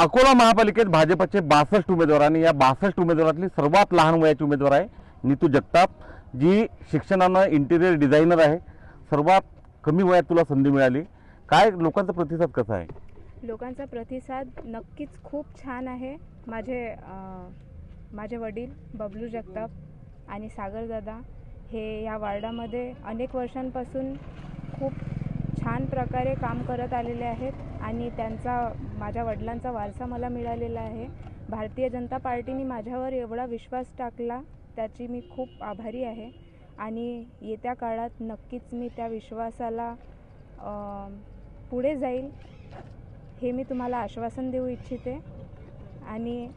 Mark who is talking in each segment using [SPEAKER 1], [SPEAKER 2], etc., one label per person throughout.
[SPEAKER 1] अकोला महापालिकेत भाजपचे बासष्ट उमेदवार आणि या बासष्ट उमेदवारातली सर्वात लहान वयाची उमेदवार आहे नीतू जगताप जी शिक्षणानं इंटिरियर डिझायनर आहे. सर्वात कमी वयात तुला संधी मिळाली. काय लोकांचा प्रतिसाद कसा आहे?
[SPEAKER 2] लोकांचा प्रतिसाद नक्कीच खूप छान आहे. माझे माझे वडील बबलू जगताप आणि सागरदादा हे या वार्डामध्ये अनेक वर्षांपासून खूप छान प्रकारे काम करत आलेले आहेत आणि त्यांचा माझ्या वडिलांचा वारसा मला मिळालेला आहे. भारतीय जनता पार्टीने माझ्यावर एवढा विश्वास टाकला त्याची मी खूप आभारी आहे. आणि येत्या काळात नक्कीच मी त्या विश्वासाला पुढे जाईल हे मी तुम्हाला आश्वासन देऊ इच्छिते. आणि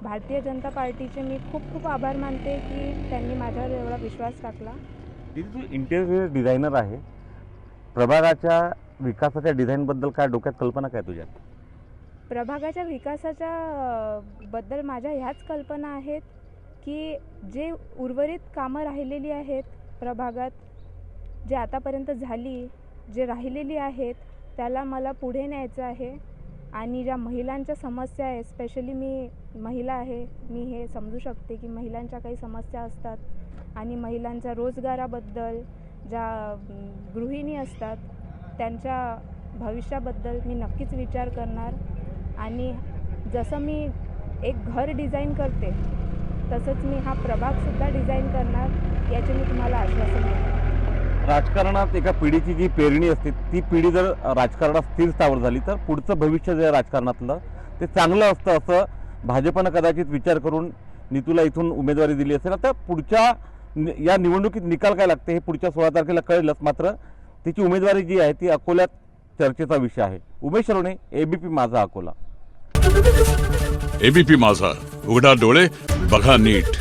[SPEAKER 2] भारतीय जनता पार्टीचे मी खूप खूप आभार मानते की त्यांनी माझ्यावर एवढा विश्वास टाकला.
[SPEAKER 1] इंटेरियर डिझायनर आहे. प्रभागाच्या विकासाच्या डिझाईनबद्दल काय डोक्यात कल्पना काय तुझ्या
[SPEAKER 2] प्रभागाच्या विकासाच्या बद्दल माझ्या ह्याच कल्पना आहेत की जे उर्वरित कामं राहिलेली आहेत प्रभागात जे आतापर्यंत झाली जे राहिलेली आहेत त्याला मला पुढे न्यायचं आहे. आणि ज्या महिलांच्या समस्या आहे स्पेशली मी महिला आहे मी हे समजू शकते की महिलांच्या काही समस्या असतात. आणि महिलांच्या रोजगाराबद्दल ज्या गृहिणी असतात त्यांच्या भविष्याबद्दल मी नक्कीच विचार करणार. आणि जसं मी एक घर डिझाईन करते तसंच मी हा प्रभागसुद्धा डिझाईन करणार याचे मी तुम्हाला आश्वासन देते
[SPEAKER 1] राजकारणात एका पिढीची जी पेरणी असते ती पिढी जर राजकारणात स्थिर स्थावर झाली तर पुढचं भविष्य जे राजकारणातलं ते चांगलं असतं असं भाजपनं कदाचित विचार करून नीतूला इथून उमेदवारी दिली असेल. आता पुढच्या या निवडणुकीत निकाल काय लागते हे पुढच्या सोळा तारखेला कळेलच. मात्र तिची उमेदवारी जी आहे ती अकोल्यात चर्चेचा विषय आहे. उमेश रोणे एबीपी माझा अकोला.
[SPEAKER 3] एबीपी माझा. उघडा डोळे बघा नीट.